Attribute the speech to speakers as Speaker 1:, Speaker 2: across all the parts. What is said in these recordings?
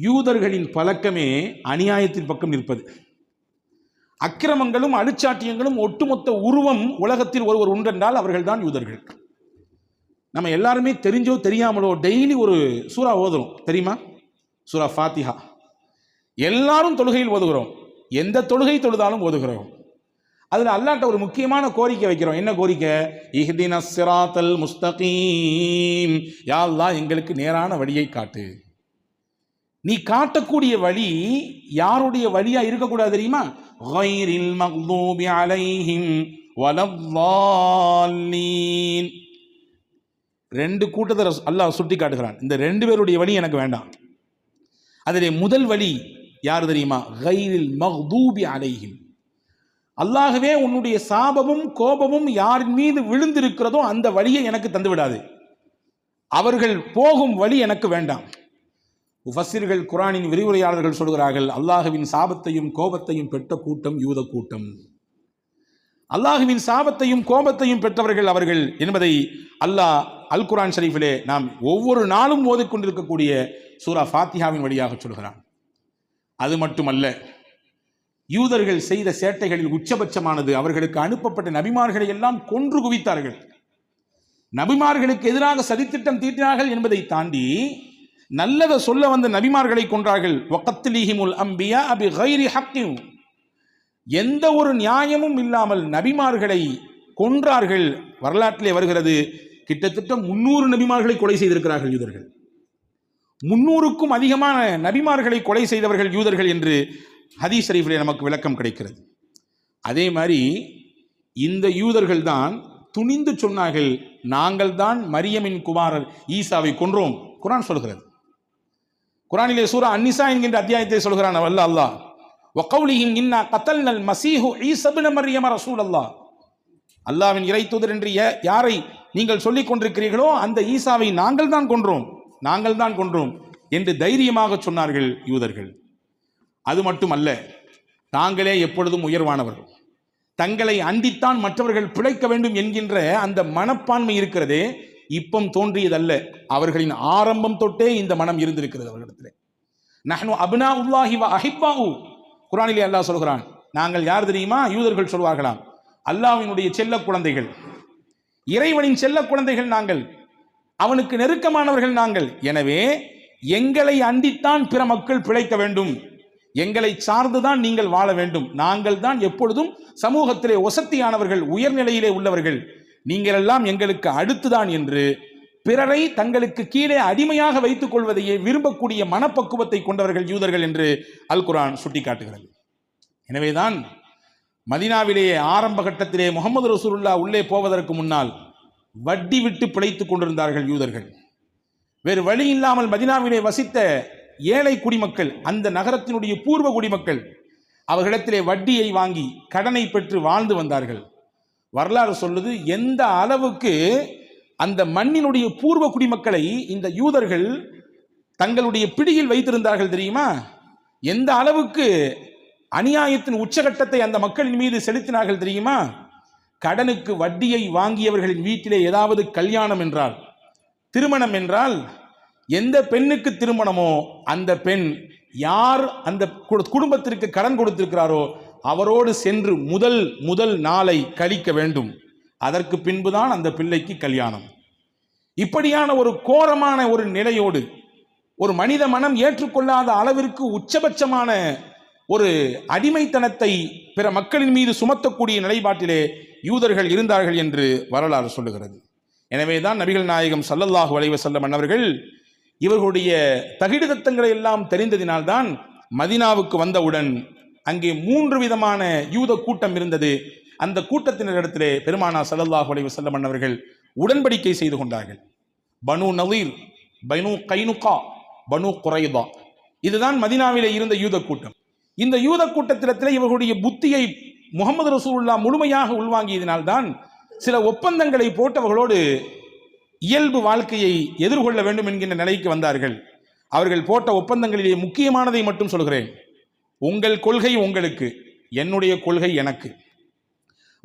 Speaker 1: யூதர்களின் பழக்கமே அநியாயத்தின் பக்கம் நிற்பது. அக்கிரமங்களும் அடிச்சாட்டியங்களும் ஒட்டுமொத்த உருவம் உலகத்தில் ஒருவர் உண்டென்றால் அவர்கள்தான் யூதர்கள். நம்ம எல்லாருமே தெரிஞ்சோ தெரியாமலோ டெய்லி ஒரு சூறா ஓதுறோம். தெரியுமா? சூரா ஃபாத்திஹா. எல்லாரும் தொழுகையில் ஓதுகிறோம். எந்த தொழுகை தொழுதாலும் ஓதுகிறோம். அதில் அல்லாட்ட ஒரு முக்கியமான கோரிக்கை வைக்கிறோம். என்ன கோரிக்கை? இஹ்தின சிராத்தல் முஸ்தகீம். யாழ்தான் எங்களுக்கு நேரான வழியை காட்டு. நீ காட்டக்கூடிய வழி யாருடைய வழியா இருக்கக்கூடாது தெரியுமா غَيْرِ الْمَغْضُوبِ عَلَيْهِمْ وَلَا الضَّالِّينَ ரெண்டு கூட்டத்தை ரஸ்- அல்லாஹ் சுட்டி காட்டுகிறான் இந்த ரெண்டு பேருடைய வழி எனக்கு வேண்டாம் அதிலே முதல் வழி யார் தெரியுமா கைரில் மஹ்தூபி அலைஹிம் அல்லாகவே உன்னுடைய சாபமும் கோபமும் யாரின் மீது விழுந்திருக்கிறதோ அந்த வழியை எனக்கு தந்து விடாது அவர்கள் போகும் வழி எனக்கு வேண்டாம் முஃபஸ்ஸிர்கள் குரானின் விரிவுரையாளர்கள் சொல்கிறார்கள் அல்லாஹுவின் சாபத்தையும் கோபத்தையும் பெற்ற கூட்டம் யூத கூட்டம். அல்லாஹுவின் சாபத்தையும் கோபத்தையும் பெற்றவர்கள் அவர்கள் என்பதை அல்லாஹ் அல் குரான் ஷரீஃபிலே நாம் ஒவ்வொரு நாளும் ஓதிக்கொண்டிருக்கக்கூடிய சூரா ஃபாத்திஹாவின் வழியாக சொல்கிறான். அது மட்டுமல்ல யூதர்கள் செய்த சேட்டைகளில் உச்சபட்சமானது அவர்களுக்கு அனுப்பப்பட்ட நபிமார்களை எல்லாம் கொன்று குவித்தார்கள். நபிமார்களுக்கு எதிராக சதித்திட்டம் தீட்டினார்கள் என்பதை தாண்டி நல்லதை சொல்ல வந்த நபிமார்களை கொன்றார்கள். வக்கத்திலிஹிமுல் அம்பியா அபி கைரி ஹக்கிம். எந்த ஒரு நியாயமும் இல்லாமல் நபிமார்களை கொன்றார்கள். வரலாற்றிலே வருகிறது கிட்டத்தட்ட முன்னூறு நபிமார்களை கொலை செய்திருக்கிறார்கள் யூதர்கள். முன்னூறுக்கும் அதிகமான நபிமார்களை கொலை செய்தவர்கள் யூதர்கள் என்று ஹதீஸ் ஷரீஃபிலே நமக்கு விளக்கம் கிடைக்கிறது. அதே மாதிரி இந்த யூதர்கள் தான் துணிந்து சொன்னார்கள் நாங்கள் தான் மரியமின் குமாரர் ஈசாவை கொன்றோம். குரான் சொல்கிறது. குரானிலே சூரா அன்னிசா என்கின்ற அத்தியாயத்தை சொல்கிறான் வல்ல அல்லாஹ் வக்கௌலிஹிம் இன்னா கத்தல்னல் மசீஹு ஈசபின மரியம ரசூல் அல்லாஹ் அல்லாவின் இறை தூதர் என்று யாரை நீங்கள் சொல்லிக் கொண்டிருக்கிறீர்களோ அந்த ஈசாவை நாங்கள் தான் கொன்றோம் நாங்கள் தான் கொன்றோம் என்று தைரியமாக சொன்னார்கள் யூதர்கள். அது மட்டுமல்ல தாங்களே எப்பொழுதும் உயர்வானவர்கள். தங்களை அண்டித்தான் மற்றவர்கள் பிழைக்க வேண்டும் என்கின்ற அந்த மனப்பான்மை இருக்கிறதே இப்பம் தோன்றியதல்ல. அவர்களின் ஆரம்பம் தொட்டே இந்த மனம் இருந்திருக்கிறது அவர்களிடத்தில். நஹ்னு அபினா உல்லாஹி வா அஹிப்பாவு குரானிலே அல்லாஹ் சொல்கிறான் நாங்கள் யார் தெரியுமா? யூதர்கள் சொல்வார்களாம். அல்லாஹ்வினுடைய செல்ல குழந்தைகள். இறைவனின் செல்ல குழந்தைகள் நாங்கள். அவனுக்கு நெருக்கமானவர்கள் நாங்கள். எனவே எங்களை அண்டித்தான் பிற மக்கள் பிழைக்க வேண்டும். எங்களை சார்ந்துதான் நீங்கள் வாழ வேண்டும். நாங்கள் தான் எப்பொழுதும் சமூகத்திலே ஒசத்தியானவர்கள் உயர்நிலையிலே உள்ளவர்கள். நீங்கள் எல்லாம் எங்களுக்கு அடுத்துதான் என்று பிறரை தங்களுக்கு கீழே அடிமையாக வைத்துக் கொள்வதையே விரும்பக்கூடிய மனப்பக்குவத்தை கொண்டவர்கள் யூதர்கள் என்று அல் குரான் சுட்டிக்காட்டுகிறது. எனவேதான் மதினாவிலேயே ஆரம்ப கட்டத்திலே முகமது ரசூலுல்லா உள்ளே போவதற்கு முன்னால் வட்டி விட்டு பிழைத்துக் கொண்டிருந்தார்கள் யூதர்கள். வேறு வழி இல்லாமல் மதினாவிலே வசித்த ஏழை குடிமக்கள் அந்த நகரத்தினுடைய பூர்வ குடிமக்கள் அவர்களிடத்திலே வட்டியை வாங்கி கடனை பெற்று வாழ்ந்து வந்தார்கள். வரலாறு சொல்லுது எந்த அளவுக்கு அந்த மண்ணினுடைய பூர்வ குடிமக்களை இந்த யூதர்கள் தங்களுடைய பிடியில் வைத்திருந்தார்கள் தெரியுமா? எந்த அளவுக்கு அநியாயத்தின் உச்சகட்டத்தை அந்த மக்களின் மீது செலுத்தினார்கள் தெரியுமா? கடனுக்கு வட்டியை வாங்கியவர்களின் வீட்டிலே ஏதாவது கல்யாணம் என்றால் திருமணம் என்றால் எந்த பெண்ணுக்கு திருமணமோ அந்த பெண் யார் அந்த குடும்பத்திற்கு கடன் கொடுத்திருக்கிறாரோ அவரோடு சென்று முதல் முதல் நாளை கழிக்க வேண்டும். அதற்கு பின்புதான் அந்த பிள்ளைக்கு கல்யாணம். இப்படியான ஒரு கோரமான ஒரு நிலையோடு ஒரு மனித மனம் ஏற்றுக்கொள்ளாத அளவிற்கு உச்சபட்சமான ஒரு அடிமைத்தனத்தை பிற மக்களின் மீது சுமத்தக்கூடிய நிலைப்பாட்டிலே யூதர்கள் இருந்தார்கள் என்று வரலாறு சொல்லுகிறது. எனவேதான் நபிகள் நாயகம் சல்லல்லாஹு அலைஹி வஸல்லம் அன்னவர்கள் இவர்களுடைய தகிடுதத்தங்களை எல்லாம் தெரிந்ததினால்தான் மதினாவுக்கு வந்தவுடன் அங்கே மூன்று விதமான யூத கூட்டம் இருந்தது. அந்த கூட்டத்தினரிடத்திலே பெருமானா ஸல்லல்லாஹு அலைவு செல்லமன் அவர்கள் உடன்படிக்கை செய்து கொண்டார்கள். பனு நவீர் பனு கைனுகா பனு குறைதா. இதுதான் மதினாவிலே இருந்த யூத கூட்டம். இந்த யூத கூட்டத்திடத்தில் இவர்களுடைய புத்தியை முகமது ரசூல்லா முழுமையாக உள்வாங்கியதினால்தான் சில ஒப்பந்தங்களை போட்டவர்களோடு இயல்பு வாழ்க்கையை எதிர்கொள்ள வேண்டும் என்கின்ற நிலைக்கு வந்தார்கள். அவர்கள் போட்ட ஒப்பந்தங்களிலே முக்கியமானதை மட்டும் சொல்கிறேன். உங்கள் கொள்கை உங்களுக்கு என்னுடைய கொள்கை எனக்கு.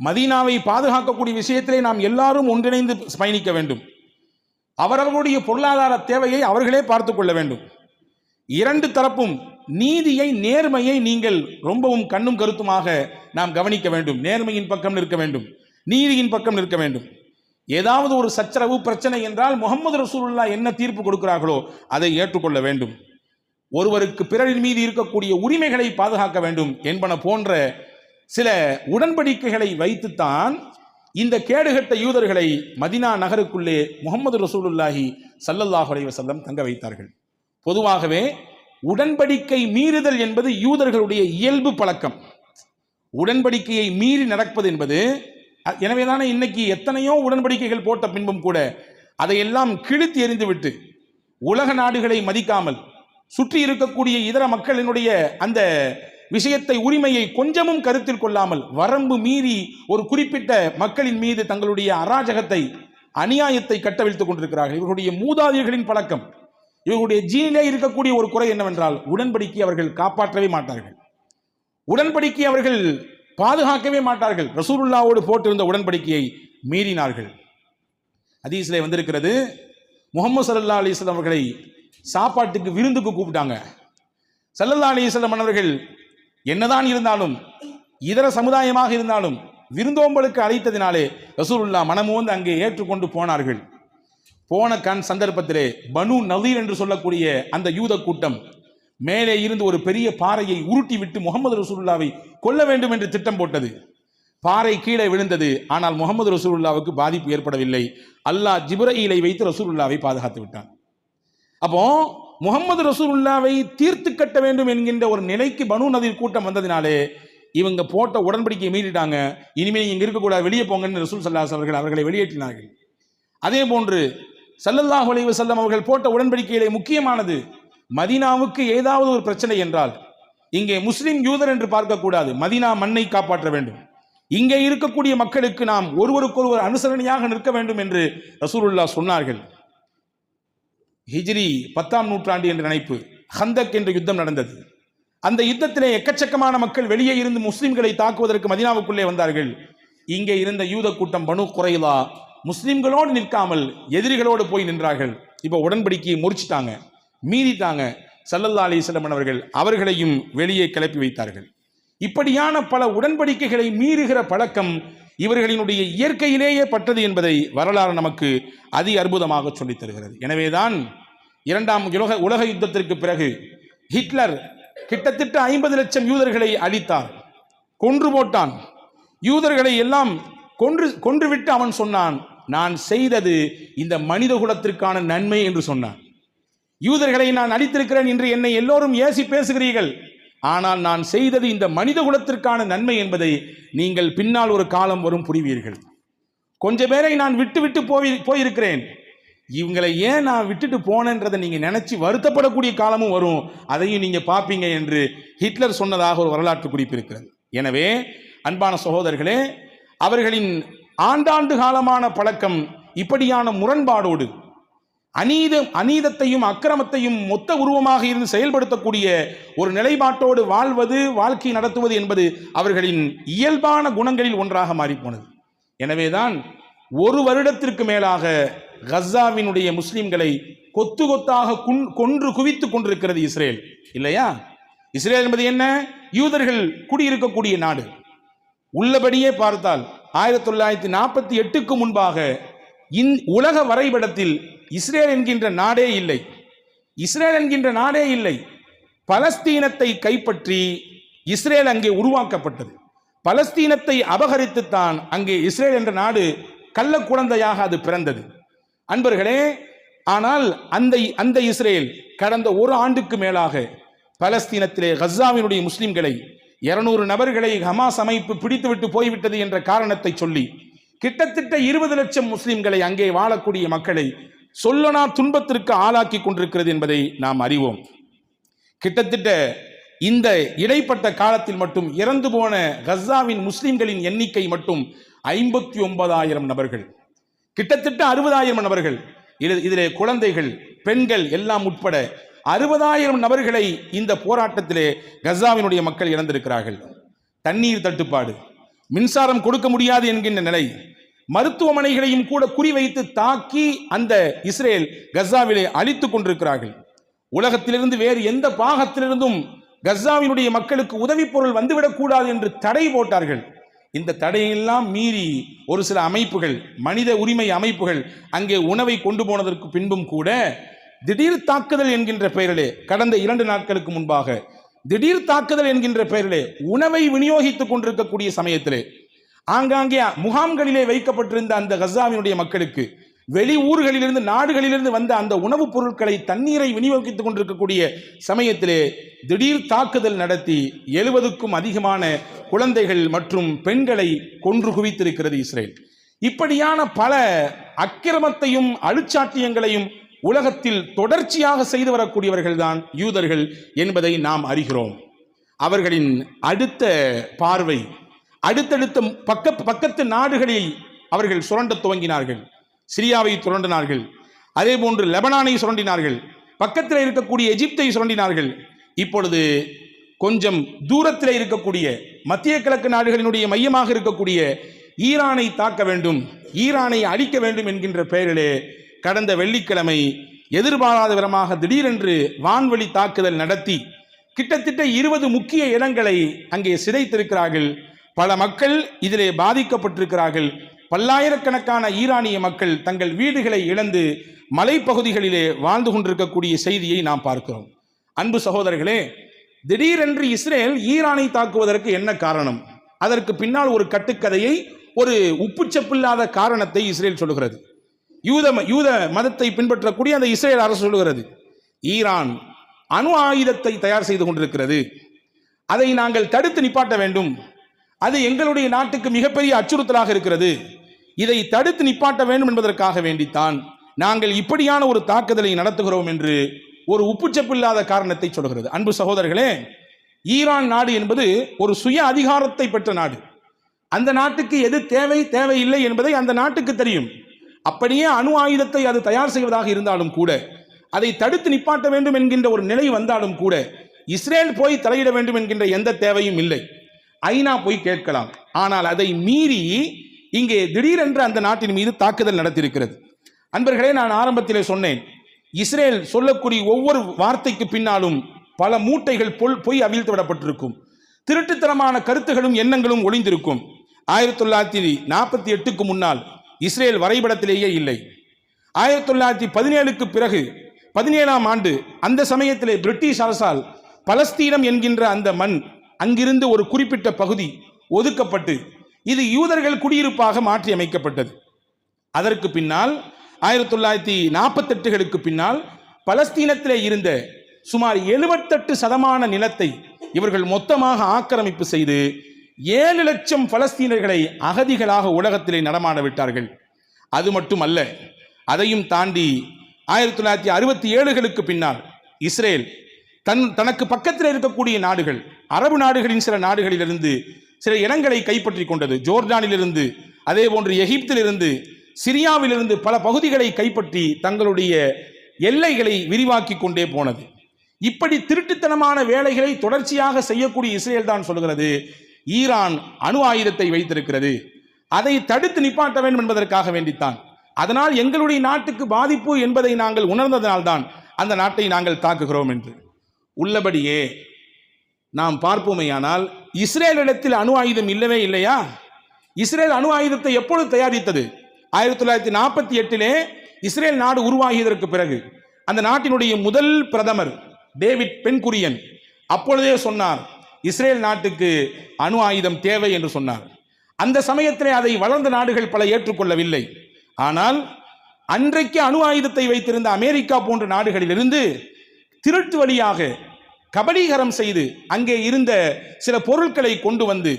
Speaker 1: மதீனாவை பாதுகாக்கக்கூடிய விஷயத்திலே நாம் எல்லாரும் ஒன்றிணைந்து பயணிக்க வேண்டும். அவரவர்களுடைய பொருளாதார தேவையை அவர்களே பார்த்து கொள்ள வேண்டும். இரண்டு தரப்பும் நீதியை நேர்மையை நீங்கள் ரொம்பவும் கண்ணும் கருத்துமாக நாம் கவனிக்க வேண்டும். நேர்மையின் பக்கம் நிற்க வேண்டும். நீதியின் பக்கம் நிற்க வேண்டும். ஏதாவது ஒரு சச்சரவு பிரச்சனை என்றால் முகமது ரசூலுல்லா என்ன தீர்ப்பு கொடுக்கிறார்களோ அதை ஏற்றுக்கொள்ள வேண்டும். ஒருவருக்கு பிறரின் மீது இருக்கக்கூடிய உரிமைகளை பாதுகாக்க வேண்டும் என்பன போன்ற சில உடன்படிக்கைகளை வைத்துத்தான் இந்த கேடுகட்ட யூதர்களை மதினா நகருக்குள்ளே முகமது ரசூலுல்லாஹி ஸல்லல்லாஹு அலைஹி தங்க வைத்தார்கள். பொதுவாகவே உடன்படிக்கை மீறுதல் என்பது யூதர்களுடைய இயல்பு பழக்கம். உடன்படிக்கையை மீறி நடப்பது என்பது எனவே தானே இன்னைக்கு எத்தனையோ உடன்படிக்கைகள் போட்ட பின்பும் கூட அதையெல்லாம் கிழித்து எறிந்துவிட்டு உலக நாடுகளை மதிக்காமல் சுற்றி இருக்கக்கூடிய இதர மக்களினுடைய அந்த விஷயத்தை உரிமையை கொஞ்சமும் கருத்தில் கொள்ளாமல் வரம்பு மீறி ஒரு குறிப்பிட்ட மக்களின் மீது தங்களுடைய அராஜகத்தை அநியாயத்தை கட்டவிழ்த்துக் கொண்டிருக்கிறார்கள். இவர்களுடைய மூதாதையர்களின் பழக்கம் இவர்களுடைய ஜீனிலே இருக்கக்கூடிய ஒரு குறை என்னவென்றால் உடன்படிக்கை அவர்கள் காப்பாற்றவே மாட்டார்கள். உடன்படிக்கை அவர்கள் பாதுகாக்கவே மாட்டார்கள். ரசூலுல்லாவோடு போட்டிருந்த உடன்படிக்கையை மீறினார்கள். அதீஸ்லே வந்திருக்கிறது முகமது சல்லா அலிஸ்லாம் அவர்களை சாப்பாட்டுக்கு விருந்துக்கு கூப்பிட்டாங்க. சல்லல்லா அலிஸ்லாம் மன்னர்கள் என்னதான் இருந்தாலும் இதர சமுதாயமாக இருந்தாலும் விருந்தோம்பலுக்கு அழைத்ததினாலே ரசூலுல்லா மனமோந்து அங்கே ஏற்றுக்கொண்டு போனார்கள். போன கண் சந்தர்ப்பத்திலே பனு நதீர் என்று சொல்லக்கூடிய அந்த யூத கூட்டம் மேலே இருந்து ஒரு பெரிய பாறையை உருட்டி விட்டு முகமது ரசூலுல்லாவை கொல்ல வேண்டும் என்று திட்டம் போட்டது. பாறை கீழே விழுந்தது ஆனால் முகமது ரசூலுல்லாவுக்கு பாதிப்பு ஏற்படவில்லை. அல்லாஹ் ஜிப்ரஈலை வைத்து ரசூலுல்லாவை பாதுகாத்து விட்டான். அப்போ முகமது ரசூலுல்லாவை தீர்த்து கட்ட வேண்டும் என்கின்ற ஒரு நிலைக்கு பனு நதிர் கூட்டம் வந்ததினாலே இவங்க போட்ட உடன்படிக்கையை மீறிட்டாங்க. இனிமேல் இங்க இருக்கக்கூடாது வெளியே போங்கன்னு ரசூல் சல்லாஸ் அவர்கள் அவர்களை வெளியேற்றினார்கள். அதே போன்று சல்லல்லாஹ் அலைஹி செல்லம் அவர்கள் போட்ட உடன்படிக்கையிலே முக்கியமானது மதீனாவுக்கு ஏதாவது ஒரு பிரச்சனை என்றால் இங்கே முஸ்லிம் யூதர் என்று பார்க்கக்கூடாது மதீனா மண்ணை காப்பாற்ற வேண்டும். இங்கே இருக்கக்கூடிய மக்களுக்கு நாம் ஒருவருக்கொருவர் அனுசரணையாக நிற்க வேண்டும் என்று ரசூலுல்லா சொன்னார்கள். ஹிஜ்ரி பத்தாம் நூற்றாண்டு என்ற நினைப்பு ஹந்தக் என்ற யுத்தம் நடந்தது. அந்த யுத்தத்திலே எக்கச்சக்கமான மக்கள் வெளியே இருந்து முஸ்லிம்களை தாக்குவதற்கு மதினாவுக்குள்ளே வந்தார்கள். இங்கே இருந்த யூத கூட்டம் பனு குறைலா முஸ்லிம்களோடு நிற்காமல் எதிரிகளோடு போய் நின்றார்கள். இப்போ உடன்படிக்கையை முறிச்சிட்டாங்க மீறிட்டாங்க. சல்லல்லா அலிசல்லமன் அவர்கள் அவர்களையும் வெளியே கிளப்பி வைத்தார்கள். இப்படியான பல உடன்படிக்கைகளை மீறுகிற பழக்கம் இவர்களினுடைய இயற்கையிலேயே பட்டது என்பதை வரலாறு நமக்கு அதி அற்புதமாக சொல்லித் தருகிறது. எனவேதான் இரண்டாம் உலக உலக யுத்தத்திற்கு பிறகு ஹிட்லர் கிட்டத்தட்ட ஐம்பது லட்சம் யூதர்களை அழித்தார். கொன்று போட்டான். யூதர்களை எல்லாம் கொன்று கொன்றுவிட்டு அவன் சொன்னான் நான் செய்தது இந்த மனித குலத்திற்கான நன்மை என்று சொன்னான். யூதர்களை நான் அழித்திருக்கிறேன் என்று என்னை எல்லோரும் ஏசி பேசுகிறீர்கள். ஆனால் நான் செய்தது இந்த மனித குலத்திற்கான நன்மை என்பதை நீங்கள் பின்னால் ஒரு காலம் வரும் புரிவீர்கள். கொஞ்ச பேரை நான் விட்டு விட்டு போய் போயிருக்கிறேன். இவங்களை ஏன் நான் விட்டுட்டு போனேன்றதை நீங்கள் நினச்சி வருத்தப்படக்கூடிய காலமும் வரும். அதையும் நீங்கள் பார்ப்பீங்க என்று ஹிட்லர் சொன்னதாக ஒரு வரலாற்று குறிப்பு இருக்கிறது. எனவே அன்பான சகோதரர்களே அவர்களின் ஆண்டாண்டு காலமான பழக்கம் இப்படியான முரண்பாடோடு அநீதம் அநீதத்தையும் அக்கிரமத்தையும் மொத்த உருவமாக இருந்து செயல்படுத்தக்கூடிய ஒரு நிலைப்பாட்டோடு வாழ்வது வாழ்க்கை நடத்துவது என்பது அவர்களின் இயல்பான குணங்களில் ஒன்றாக மாறிப்போனது. எனவேதான் ஒரு வருடத்திற்கு மேலாக கஸ்ஸாவினுடைய முஸ்லிம்களை கொத்து கொத்தாக கொன்று குவித்துக் கொண்டிருக்கிறது இஸ்ரேல். இல்லையா? இஸ்ரேல் என்பது என்ன? யூதர்கள் குடியிருக்கக்கூடிய நாடு. உள்ளபடியே பார்த்தால் ஆயிரத்தி தொள்ளாயிரத்தி நாற்பத்தி எட்டுக்கு முன்பாக இந் உலக வரைபடத்தில் இஸ்ரேல் என்கின்ற நாடே இல்லை. இஸ்ரேல் என்கின்ற நாடே இல்லை. பலஸ்தீனத்தை கைப்பற்றி இஸ்ரேல் அங்கே உருவாக்கப்பட்டது. பலஸ்தீனத்தை அபகரித்துத்தான் அங்கே இஸ்ரேல் என்ற நாடு கள்ள குழந்தையாக அது பிறந்தது. அன்பர்களே ஆனால் அந்த அந்த இஸ்ரேல் கடந்த ஒரு ஆண்டுக்கு மேலாக பலஸ்தீனத்திலே கஸ்ஸாவினுடைய முஸ்லிம்களை இருநூறு நபர்களை ஹமாஸ் அமைப்பு பிடித்துவிட்டு போய்விட்டது என்ற காரணத்தை சொல்லி கிட்டத்தட்ட இருபது லட்சம் முஸ்லிம்களை அங்கே வாழக்கூடிய மக்களை சொல்லனா துன்பத்திற்கு ஆளாக்கி கொண்டிருக்கிறது என்பதை நாம் அறிவோம். கிட்டத்தட்ட இந்த இடைப்பட்ட காலத்தில் மட்டும் இறந்து போன கஸ்ஸாவின் முஸ்லிம்களின் எண்ணிக்கை மட்டும் ஐம்பத்தி ஒன்பதாயிரம் நபர்கள். கிட்டத்தட்ட அறுபதாயிரம் நபர்கள். இது- இதிலே குழந்தைகள் பெண்கள் எல்லாம் உட்பட அறுபதாயிரம் நபர்களை இந்த போராட்டத்திலே கஸ்ஸாவினுடைய மக்கள் இறந்திருக்கிறார்கள் தண்ணீர் தட்டுப்பாடு மின்சாரம் கொடுக்க முடியாது என்கின்ற நிலை மருத்துவமனைகளையும் கூட குறிவைத்து தாக்கி அந்த இஸ்ரேல் கஸ்ஸாவிலே அழித்துக் கொண்டிருக்கிறார்கள். உலகத்திலிருந்து வேறு எந்த பாகத்திலிருந்தும் கஸ்ஸாவினுடைய மக்களுக்கு உதவி பொருள் வந்துவிடக்கூடாது என்று தடை போட்டார்கள். இந்த தடையெல்லாம் மீறி ஒரு சில அமைப்புகள் மனித உரிமை அமைப்புகள் அங்கே உணவை கொண்டு போனதற்கு பின்பும் கூட திடீர் தாக்குதல் என்கின்ற பெயரிலே கடந்த இரண்டு நாட்களுக்கு முன்பாக திடீர் தாக்குதல் என்கின்ற பெயரிலே உணவை விநியோகித்துக் கொண்டிருக்கக்கூடிய சமயத்திலே ஆங்காங்கே முகாம்களிலே வைக்கப்பட்டிருந்த அந்த கசாவினுடைய மக்களுக்கு வெளி ஊர்களிலிருந்து நாடுகளிலிருந்து வந்த அந்த உணவுப் பொருட்களை தண்ணீரை விநியோகித்துக் கொண்டிருக்கக்கூடிய சமயத்திலே திடீர் தாக்குதல் நடத்தி எழுபதுக்கும் அதிகமான குழந்தைகள் மற்றும் பெண்களை கொன்று குவித்திருக்கிறது இஸ்ரேல். இப்படியான பல அக்கிரமத்தையும் அழுச்சாட்டியங்களையும் உலகத்தில் தொடர்ச்சியாக செய்து வரக்கூடியவர்கள்தான் யூதர்கள் என்பதை நாம் அறிகிறோம். அவர்களின் அடுத்த பார்வை அடுத்தடுத்த பக்க பக்கத்து நாடுகளில் அவர்கள் சுரண்ட துவங்கினார்கள். சிரியாவை சுரண்டினார்கள். அதே போன்று லெபனானை சுரண்டினார்கள். பக்கத்தில் இருக்கக்கூடிய எஜிப்தை சுரண்டினார்கள். இப்பொழுது கொஞ்சம் தூரத்தில் இருக்கக்கூடிய மத்திய கிழக்கு நாடுகளினுடைய மையமாக இருக்கக்கூடிய ஈரானை தாக்க வேண்டும் ஈரானை அழிக்க வேண்டும் என்கின்ற பெயரிலே கடந்த வெள்ளிக்கிழமை எதிர்பாராத விதமாக திடீரென்று வான்வழி தாக்குதல் நடத்தி கிட்டத்தட்ட இருபது முக்கிய இடங்களை அங்கே சிதைத்திருக்கிறார்கள். பல மக்கள் இதிலே பாதிக்கப்பட்டிருக்கிறார்கள். பல்லாயிரக்கணக்கான ஈரானிய மக்கள் தங்கள் வீடுகளை இழந்து மலைப்பகுதிகளிலே வாழ்ந்து கொண்டிருக்கக்கூடிய செய்தியை நாம் பார்க்கிறோம். அன்பு சகோதரர்களே திடீரென்று இஸ்ரேல் ஈரானை தாக்குவதற்கு என்ன காரணம்? அதற்கு பின்னால் ஒரு கட்டுக்கதையை ஒரு உப்புச்சப்பில்லாத காரணத்தை இஸ்ரேல் சொல்லுகிறது. யூத யூத மதத்தை பின்பற்றக்கூடிய அந்த இஸ்ரேல் அரசு சொல்லுகிறது ஈரான் அணு ஆயுதத்தை தயார் செய்து கொண்டிருக்கிறது. அதை நாங்கள் தடுத்து நிப்பாட்ட வேண்டும். அது எங்களுடைய நாட்டுக்கு மிகப்பெரிய அச்சுறுத்தலாக இருக்கிறது. இதை தடுத்து நிப்பாட்ட வேண்டும் என்பதற்காக வேண்டித்தான் நாங்கள் இப்படியான ஒரு தாக்குதலை நடத்துகிறோம் என்று ஒரு உப்புச்சப்பில்லாத காரணத்தை சொல்கிறது. அன்பு சகோதரர்களே ஈரான் நாடு என்பது ஒரு சுய அதிகாரத்தை பெற்ற நாடு. அந்த நாட்டுக்கு எது தேவை தேவையில்லை என்பதை அந்த நாட்டுக்கு தெரியும். அப்படியே அணு ஆயுதத்தை அது தயார் செய்வதாக இருந்தாலும் கூட அதை தடுத்து நிப்பாட்ட வேண்டும் என்கின்ற ஒரு நிலை வந்தாலும் கூட இஸ்ரேல் போய் தலையிட வேண்டும் என்கின்ற எந்த தேவையும் இல்லை. ஐநா போய் கேட்கலாம். ஆனால் அதை மீறி இங்கே திடீரென்று அந்த நாட்டின் மீது தாக்குதல் நடத்தியிருக்கிறது. அன்பர்களே நான் ஆரம்பத்திலே சொன்னேன் இஸ்ரேல் சொல்லக்கூடிய ஒவ்வொரு வார்த்தைக்கு பின்னாலும் பல மூட்டைகள் பொல் பொய் அவிழ்த்து விடப்பட்டிருக்கும். திருட்டுத்தனமான கருத்துகளும் எண்ணங்களும் ஒளிந்திருக்கும். ஆயிரத்தி தொள்ளாயிரத்தி நாற்பத்தி எட்டுக்கு முன்னால் இஸ்ரேல் வரைபடத்திலேயே இல்லை. ஆயிரத்தி தொள்ளாயிரத்தி பதினேழுக்கு பிறகு பதினேழாம் ஆண்டு அந்த சமயத்திலே பிரிட்டிஷ் அரசால் பலஸ்தீனம் என்கின்ற அந்த மண் அங்கிருந்து ஒரு குறிப்பிட்ட பகுதி ஒதுக்கப்பட்டு இது யூதர்கள் குடியிருப்பாக மாற்றி அமைக்கப்பட்டது. அதற்கு பின்னால் ஆயிரத்தி தொள்ளாயிரத்தி நாற்பத்தெட்டுகளுக்கு பின்னால் பலஸ்தீனத்திலே இருந்த சுமார் எழுபத்தெட்டு சதமான நிலத்தை இவர்கள் மொத்தமாக ஆக்கிரமிப்பு செய்து ஏழு லட்சம் பலஸ்தீனர்களை அகதிகளாக உலகத்திலே நடமாட விட்டார்கள். அது மட்டுமல்ல அதையும் தாண்டி ஆயிரத்தி தொள்ளாயிரத்தி அறுபத்தி ஏழுகளுக்கு பின்னால் இஸ்ரேல் தன் தனக்கு பக்கத்தில் இருக்கக்கூடிய நாடுகள் அரபு நாடுகளின் சில நாடுகளிலிருந்து சில இடங்களை கைப்பற்றி கொண்டது. ஜோர்டானிலிருந்து அதே போன்று எகிப்திலிருந்து சிரியாவிலிருந்து பல பகுதிகளை கைப்பற்றி தங்களுடைய எல்லைகளை விரிவாக்கி கொண்டே போனது. இப்படி திருட்டுத்தனமான வேலைகளை தொடர்ச்சியாக செய்யக்கூடிய இஸ்ரேல் தான் சொல்கிறது ஈரான் அணு ஆயுதத்தை வைத்திருக்கிறது. அதை தடுத்து நிப்பாட்ட வேண்டும் என்பதற்காக வேண்டித்தான். அதனால் எங்களுடைய நாட்டுக்கு பாதிப்பு என்பதை நாங்கள் உணர்ந்ததனால்தான் அந்த நாட்டை நாங்கள் தாக்குகிறோம் என்று. உள்ளபடியே நாம் பார்ப்போமேயானால் இஸ்ரேலிடத்தில் அணு ஆயுதம் இல்லவே இல்லையா? இஸ்ரேல் அணு ஆயுதத்தை எப்பொழுது தயாரித்தது? ஆயிரத்தி தொள்ளாயிரத்தி நாற்பத்தி எட்டிலே இஸ்ரேல் நாடு உருவாகியதற்கு பிறகு அந்த நாட்டினுடைய முதல் பிரதமர் டேவிட் பென்குரியன் அப்பொழுதே சொன்னார் இஸ்ரேல் நாட்டுக்கு அணு ஆயுதம் தேவை என்று சொன்னார். அந்த சமயத்திலே அதை வளர்ந்த நாடுகள் பல ஏற்றுக்கொள்ளவில்லை. ஆனால் அன்றைக்கு அணு ஆயுதத்தை வைத்திருந்த அமெரிக்கா போன்ற நாடுகளிலிருந்து திருட்டு வழியாக கபலீகரம் செய்து அங்கே இருந்த சில பொருட்களை கொண்டு வந்து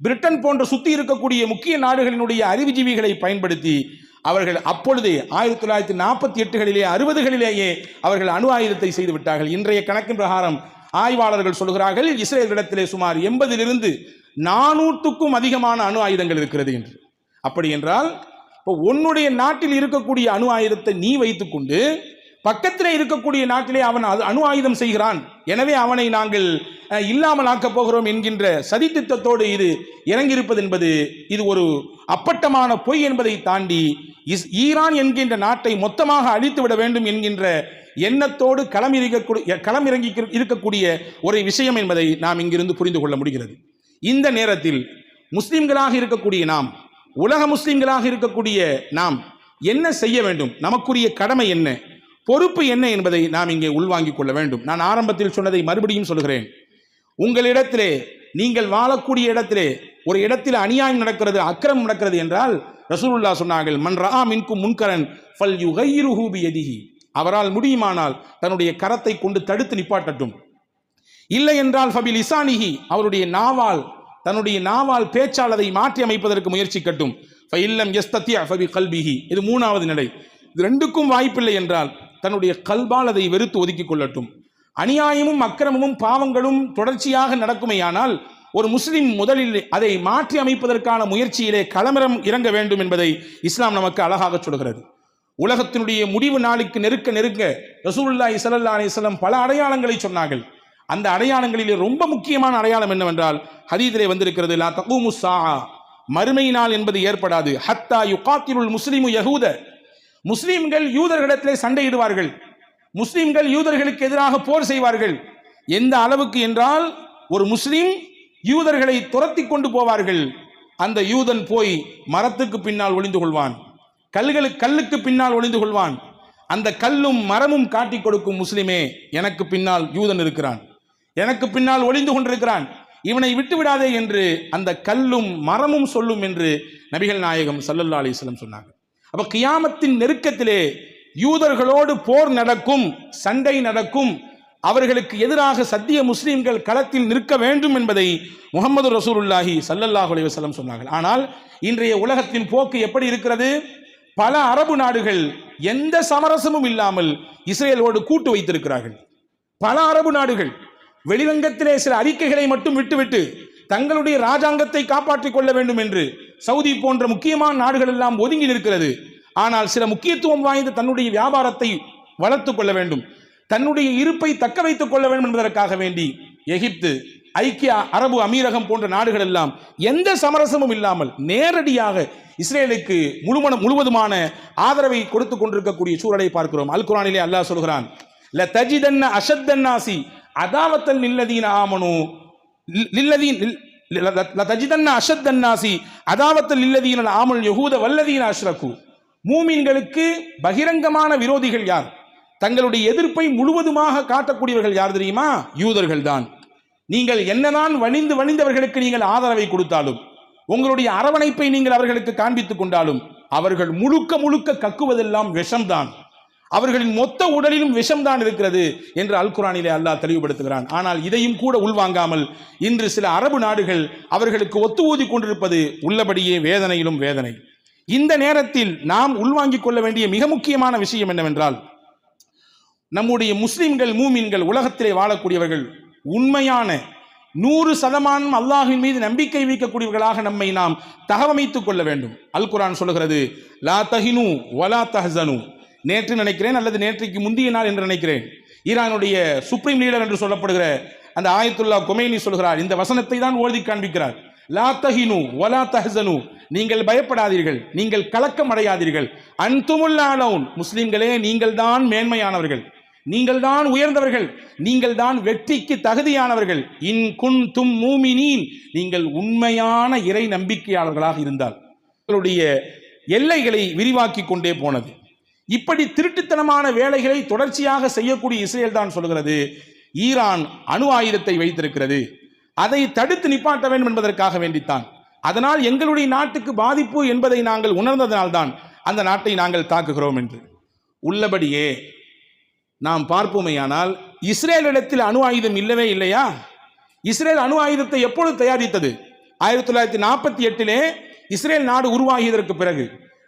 Speaker 1: பிரிட்டன் போன்ற சுற்றி இருக்கக்கூடிய முக்கிய நாடுகளினுடைய அறிவுஜீவிகளை பயன்படுத்தி அவர்கள் அப்பொழுதே ஆயிரத்தி தொள்ளாயிரத்தி நாற்பத்தி எட்டுகளிலே அறுபதுகளிலேயே அவர்கள் அணு ஆயுதத்தை செய்து விட்டார்கள். இன்றைய கணக்கின் பிரகாரம் ஆய்வாளர்கள் சொல்கிறார்கள் இஸ்ரேலிடத்திலே சுமார் எண்பதிலிருந்து நானூற்றுக்கும் அதிகமான அணு ஆயுதங்கள் இருக்கிறது என்று. அப்படி என்றால் இப்போ உன்னுடைய நாட்டில் இருக்கக்கூடிய அணு ஆயுதத்தை நீ வைத்துக்கொண்டு பக்கத்திலே இருக்கக்கூடிய நாட்டிலே அவன் அது அணு ஆயுதம் செய்கிறான். எனவே அவனை நாங்கள் இல்லாமல் ஆக்கப் போகிறோம் என்கின்ற சதித்திட்டத்தோடு இது இறங்கியிருப்பது என்பது இது ஒரு அப்பட்டமான பொய் என்பதை தாண்டி இஸ் ஈரான் என்கின்ற நாட்டை மொத்தமாக அழித்து விட வேண்டும் என்கின்ற எண்ணத்தோடு களம் இருக்கக்கூடிய களம் இறங்கி இருக்கக்கூடிய ஒரு விஷயம் என்பதை நாம் இங்கிருந்து புரிந்து கொள்ள முடிகிறது. இந்த நேரத்தில் முஸ்லிம்களாக இருக்கக்கூடிய நாம் உலக முஸ்லிம்களாக இருக்கக்கூடிய நாம் என்ன செய்ய வேண்டும்? நமக்குரிய கடமை என்ன? பொறுப்பு என்ன என்பதை நாம் இங்கே உள்வாங்கிக் கொள்ள வேண்டும். நான் ஆரம்பத்தில் சொன்னதை மறுபடியும் சொல்கிறேன் உங்களிடத்திலே நீங்கள் வாழக்கூடிய இடத்திலே ஒரு இடத்தில் அநியாயம் நடக்கிறது அக்கிரம் நடக்கிறது என்றால் ரசூலுல்லா சொன்னார்கள் மன் மின்கும் முன்கரன் ஃபல் யுகைருஹூபி எதிகி அவரால் முடியுமானால் தன்னுடைய கரத்தை கொண்டு தடுத்து நிப்பாட்டட்டும். இல்லை என்றால் ஃபபில் இசானிகி அவருடைய நாவால் தன்னுடைய நாவால் பேச்சால் அதை மாற்றி அமைப்பதற்கு முயற்சிக்கட்டும். ஃபைல்லம் எஸ்தத்தியா ஃபபி கல்பிஹி. இது மூணாவது நிலை. இது ரெண்டுக்கும் வாய்ப்பில்லை என்றால் தன்னுடைய கல்பால் அதை வெறுத்து ஒதுக்கிக் கொள்ளட்டும். அநியாயமும் அக்கிரமமும் பாவங்களும் தொடர்ச்சியாக நடக்குமேயானால் ஒரு முஸ்லிம் முதலில் அதை மாற்றி அமைப்பதற்கான முயற்சியிலே களமிறம் இறங்க வேண்டும் என்பதை இஸ்லாம் நமக்கு அழகாக சொல்கிறது உலகத்தினுடைய முடிவு நாளுக்கு நெருக்க நெருங்க ரசூலுல்லாஹி ஸல்லல்லாஹு அலைஹி பல அடையாளங்களை சொன்னார்கள். அந்த அடையாளங்களிலே ரொம்ப முக்கியமான அடையாளம் என்னவென்றால் ஹதீதிலே வந்திருக்கிறது லா தகூமு மறுமை நாள் என்பது ஏற்படாது. ஹத்தா யுகாத்திருள் முஸ்லிமு யகூத முஸ்லீம்கள் யூதர்களிடத்திலே சண்டையிடுவார்கள். முஸ்லீம்கள் யூதர்களுக்கு எதிராக போர் செய்வார்கள். எந்த அளவுக்கு என்றால் ஒரு முஸ்லீம் யூதர்களை துரத்தி கொண்டு போவார்கள். அந்த யூதன் போய் மரத்துக்கு பின்னால் ஒளிந்து கொள்வான். கல்களுக்கு கல்லுக்கு பின்னால் ஒளிந்து கொள்வான். அந்த கல்லும் மரமும் காட்டிக் கொடுக்கும் முஸ்லிமே எனக்கு பின்னால் யூதன் இருக்கிறான். எனக்கு பின்னால் ஒளிந்து கொண்டிருக்கிறான். இவனை விட்டு விடாதே என்று அந்த கல்லும் மரமும் சொல்லும் என்று நபிகள் நாயகம் சல்லல்லா அலிஸ்லம் சொன்னாங்க அப்ப கியாமத்தின் நெருக்கத்திலே யூதர்களோடு போர் நடக்கும் சண்டை நடக்கும் அவர்களுக்கு எதிராக சத்திய முஸ்லீம்கள் களத்தில் நிற்க வேண்டும் என்பதை முகமது ரசூலுல்லாஹி சல்லல்லாஹு அலைவசலம் சொன்னார்கள். ஆனால் இன்றைய உலகத்தின் போக்கு எப்படி இருக்கிறது? பல அரபு நாடுகள் எந்த சமரசமும் இல்லாமல் இஸ்ரேலோடு கூட்டு வைத்திருக்கிறார்கள். பல அரபு நாடுகள் வெளிரங்கத்திலே சில அறிக்கைகளை மட்டும் விட்டுவிட்டு தங்களுடைய ராஜாங்கத்தை காப்பாற்றிக் கொள்ள வேண்டும் என்று சவுதி போன்ற முக்கியமான நாடுகள் எல்லாம் ஒதுங்கி நிற்கிறது. ஆனால் சில முக்கியத்துவம் வாய்ந்த தன்னுடைய வியாபாரத்தை வளர்த்து கொள்ள வேண்டும். தன்னுடைய இருப்பை தக்க வைத்துக் கொள்ள வேண்டும் என்பதற்காக வேண்டி எகிப்து ஐக்கிய அரபு அமீரகம் போன்ற நாடுகள் எல்லாம் எந்த சமரசமும் இல்லாமல் நேரடியாக இஸ்ரேலுக்கு முழுமன முழுவதுமான ஆதரவை கொடுத்து கொண்டிருக்கக்கூடிய சூழலை பார்க்கிறோம். அல் குரானிலே அல்லாஹ் சொல்கிறான் ல தஜிதன்ன அஷத்தன்னாசி அதாவத்தல் நில்லதீன ஆமனு நில்லதீன் லதஜிதன்ன தஜிதன்ன அஷத்தன்னாசி அதாவத்தல் நில்லதீன ஆமல் யகூத வல்லதீன அஷ்ரகு. மூமின்களுக்கு பகிரங்கமான விரோதிகள் யார்? தங்களுடைய எதிர்ப்பை முழுவதுமாக காட்டக்கூடியவர்கள் யார் தெரியுமா? யூதர்கள் தான். நீங்கள் என்னதான் வணிந்து வணிந்தவர்களுக்கு நீங்கள் ஆதரவை கொடுத்தாலும் உங்களுடைய அரவணைப்பை நீங்கள் அவர்களுக்கு காண்பித்துக் கொண்டாலும் அவர்கள் முழுக்க முழுக்க கக்குவதெல்லாம் விஷம்தான். அவர்களின் மொத்த உடலிலும் விஷம்தான் இருக்கிறது என்று அல் குரானிலே அல்லாஹ் தெளிவுபடுத்துகிறான். ஆனால் இதையும் கூட உள்வாங்காமல் இன்று சில அரபு நாடுகள் அவர்களுக்கு ஒத்து ஊதி கொண்டிருப்பது உள்ளபடியே வேதனையிலும் வேதனை. இந்த நேரத்தில் நாம் உள்வாங்கிக் கொள்ள வேண்டிய மிக முக்கியமான விஷயம் என்னவென்றால் நம்முடைய முஸ்லிம்கள் மூமின்கள் உலகத்திலே வாழக்கூடியவர்கள் உண்மையான நூறு சதமானம் அல்லாஹின் மீது நம்பிக்கை வைக்கக்கூடியவர்களாக நம்மை நாம் தகவமைத்துக் கொள்ள வேண்டும். அல் குரான் சொல்கிறது லா தஹினு வலா தஹசனு. நேற்று நினைக்கிறேன் அல்லது நேற்றைக்கு முந்தைய நாள் என்று நினைக்கிறேன். ஈரானுடைய சுப்ரீம் லீடர் என்று சொல்லப்படுகிற அந்த ஆயத்துல்லா கொமேனி சொல்கிறார் இந்த வசனத்தை தான் ஓதி காண்பிக்கிறார். லா தஹினு வலா தஹசனு. நீங்கள் பயப்படாதீர்கள் நீங்கள் கலக்கம் அடையாதீர்கள். அன்துமுல்லாலவுன் முஸ்லிம்களே நீங்கள் தான் மேன்மையானவர்கள். நீங்கள் தான் உயர்ந்தவர்கள். நீங்கள் தான் வெற்றிக்கு தகுதியானவர்கள். இன் குன் தும் மூமினீன். நீங்கள் உண்மையான இறை நம்பிக்கையாளர்களாக இருந்தால். உங்களுடைய எல்லைகளை விரிவாக்கி கொண்டே போனது. இப்படி திருட்டுத்தனமான வேலைகளை தொடர்ச்சியாக செய்யக்கூடிய இஸ்ரேல் தான் சொல்கிறது ஈரான் அணு ஆயுதத்தை வைத்திருக்கிறது. அதை தடுத்து நிப்பாட்ட வேண்டும் என்பதற்காக வேண்டித்தான். அதனால் எங்களுடைய நாட்டுக்கு பாதிப்பு என்பதை நாங்கள் உணர்ந்ததனால்தான் அந்த நாட்டை நாங்கள் தாக்குகிறோம் என்று. உள்ளபடியே நாம் பார்ப்போமேயானால் இஸ்ரேலிடத்தில் அணு ஆயுதம் இல்லவே இல்லையா? இஸ்ரேல் அணு ஆயுதத்தை எப்பொழுது தயாரித்தது? ஆயிரத்தி தொள்ளாயிரத்தி நாற்பத்தி எட்டிலே இஸ்ரேல் நாடு உருவாகியதற்கு பிறகு.